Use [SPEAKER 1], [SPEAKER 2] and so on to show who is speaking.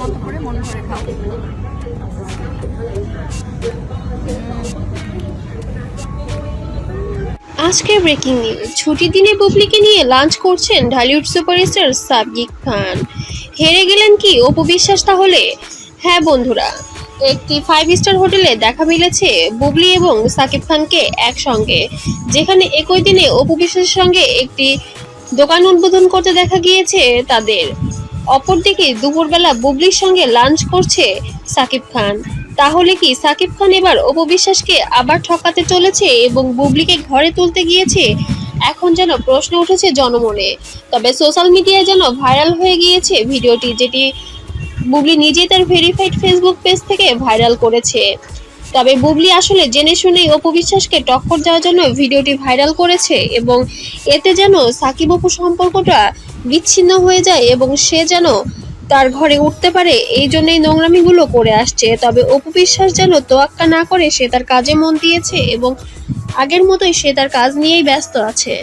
[SPEAKER 1] মতো করে মন ভরে খাও।
[SPEAKER 2] আজকের ব্রেকিং নিউজ ছুটির দিনে বুবলিকে নিয়ে লাঞ্চ করছেন ঢালিউড সুপারস্টার সাবজিক খান। হেরে গেলেন কি অপু বিশ্বাস তাহলে? হ্যাঁ বন্ধুরা, একটি ফাইভ স্টার হোটেলে দেখা মিলেছে বুবলি এবং সাকিব খানকে একসঙ্গে, যেখানে একই দিনে অপু বিশ্বাসের সঙ্গে একটি দোকান উদ্বোধন করতে দেখা গিয়েছে তাদের। অপরদিকে দুপুরবেলা বুবলির সঙ্গে লাঞ্চ করছে সাকিব খান। তাহলে কি সাকিব খান এবার অপবিশ্বাসকে আবার ঠকাতে চলেছে এবং বুবলিকে ঘরে তুলতে গিয়েছে? এখন যেন প্রশ্ন উঠেছে জনমনে। তবে সোশ্যাল মিডিয়ায় যেন ভাইরাল হয়ে গিয়েছে ভিডিওটি, যেটি বুবলি নিজেই তার ভেরিফাইড ফেসবুক পেজ থেকে ভাইরাল করেছে। তবে বুবলি আসলে জেনে শুনেই অপবিশ্বাসকে টক্কর দেওয়ার জন্য ভিডিওটি ভাইরাল করেছে এবং এতে যেন সাকিব অপু সম্পর্কটা বিচ্ছিন্ন হয়ে যায় এবং সে যেন তার ঘরে উঠতে পারে, এই জন্যই নোংরামিগুলো করে আসছে। তবে অপু বিশ্বাস যেন তোয়াক্কা না করে সে তার কাজে মন দিয়েছে এবং আগের মতোই সে তার কাজ নিয়েই ব্যস্ত আছে।